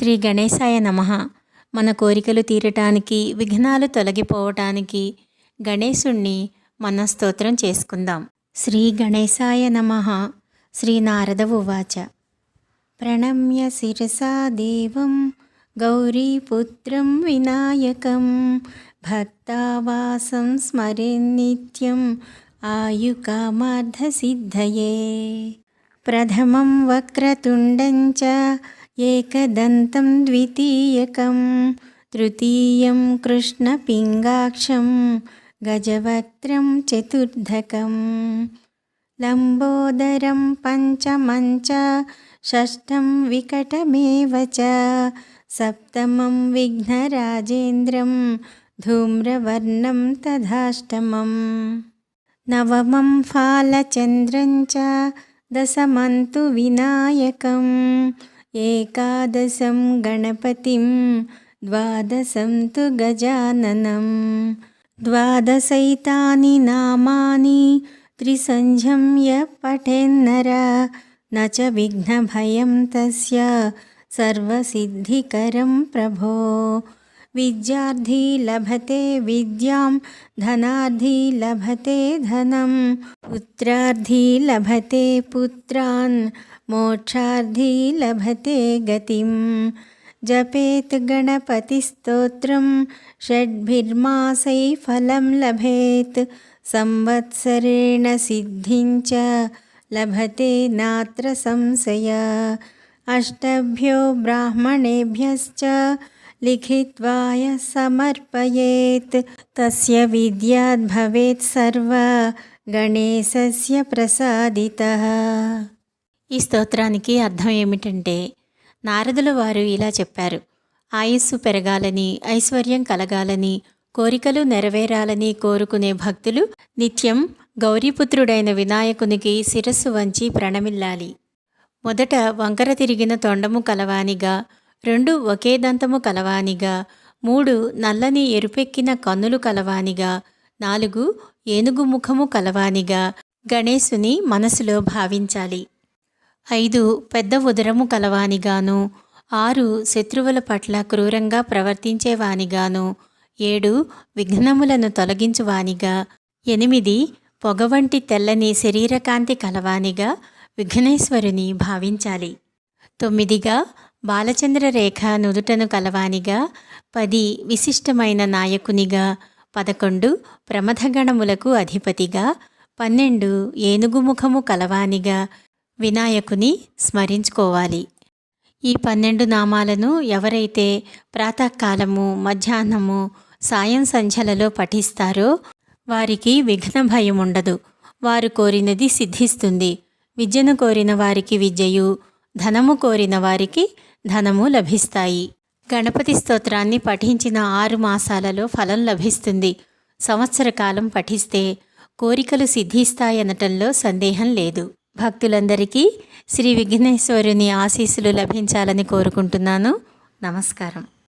శ్రీ గణేశాయ నమ. మన కోరికలు తీరటానికి విఘ్నాలు తొలగిపోవటానికి గణేశుణ్ణి మన స్తోత్రం చేసుకుందాం. శ్రీ గణేశాయ నమ. శ్రీ నారద ఉవాచ ప్రణమ్య శిరసా దేవం గౌరీపుత్రం వినాయకం భక్తావాసం స్మరేన్నిత్యం ఆయుకామార్థసిద్ధయే ప్రథమం వక్రతుండం చ ఏకదంతం ద్వితీయకం తృతీయం కృష్ణపింగాక్షం గజవక్త్రం చతుర్ధకం లంబోదరం పంచమం షష్టం వికటమేవ చ సప్తమం విఘ్నరాజేంద్రం ధూమ్రవర్ణం తథాష్టమం నవమం ఫాలచంద్రం చ దశమంతు వినాయకం एकादशं गणपतिं द्वादशं तु गजाननं। द्वादशैतानि नामानि त्रिसञं यः पठेन्नर न च विघ्नभयं तस्य सर्वसिद्धिकरं प्रभो। విద్యార్థి లభతే విద్యాం ధనార్థి లభతే ధనం. పుత్రార్థి లభతే పుత్రాన్ మోక్షార్థి లభతే గతిం. జపేత్ గణపతిస్తోత్రం షడ్భిర్మాసై ఫలం లభేత్. సంవత్సరేణ సిద్ధించ లభతే నాత్ర సంశయ. అష్టభ్యో బ్రాహ్మణేభ్యశ్చ లిఖిత్వాయ సమర్పయేత్ తస్య విద్యాద్భవేత్ సర్వ గణేశస్య ప్రసాదిత ఈ స్తోత్రానికి అర్థం ఏమిటంటే నారదుల వారు ఇలా చెప్పారు. ఆయుస్సు పెరగాలని ఐశ్వర్యం కలగాలని కోరికలు నెరవేరాలని కోరుకునే భక్తులు నిత్యం గౌరీపుత్రుడైన వినాయకునికి శిరస్సు వంచి ప్రణమిల్లాలి. మొదట వంకర తిరిగిన తొండము కలవానిగా రెండు ఒకే దంతము కలవానిగా మూడు నల్లని ఎరుపెక్కిన కన్నులు కలవానిగా నాలుగు ఏనుగు ముఖము కలవానిగా గణేశుని మనసులో భావించాలి. ఐదు పెద్ద ఉదరము కలవానిగాను ఆరు శత్రువుల పట్ల క్రూరంగా ప్రవర్తించేవానిగాను ఏడు విఘ్నములను తొలగించువానిగా ఎనిమిది పొగవంటి తెల్లని శరీరకాంతి కలవానిగా విఘ్నేశ్వరుని భావించాలి. తొమ్మిదిగా బాలచంద్ర రేఖ నుదుటను కలవానిగా పది విశిష్టమైన నాయకునిగా పదకొండు ప్రమథగణములకు అధిపతిగా పన్నెండు ఏనుగు ముఖము కలవానిగా వినాయకుని స్మరించుకోవాలి. ఈ పన్నెండు నామాలను ఎవరైతే ప్రాతకాలము మధ్యాహ్నము సాయం సంధ్యలలో పఠిస్తారో వారికి విఘ్న భయం ఉండదు. వారు కోరినది సిద్ధిస్తుంది. విద్యను కోరిన వారికి విద్యయు ధనము కోరిన వారికి ధనము లభిస్తాయి. గణపతి స్తోత్రాన్ని పఠించిన ఆరు మాసాలలో ఫలం లభిస్తుంది. సంవత్సర కాలం పఠిస్తే కోరికలు సిద్ధిస్తాయనటంలో సందేహం లేదు. భక్తులందరికీ శ్రీ విఘ్నేశ్వరుని ఆశీస్సులు లభించాలని కోరుకుంటున్నాను. నమస్కారం.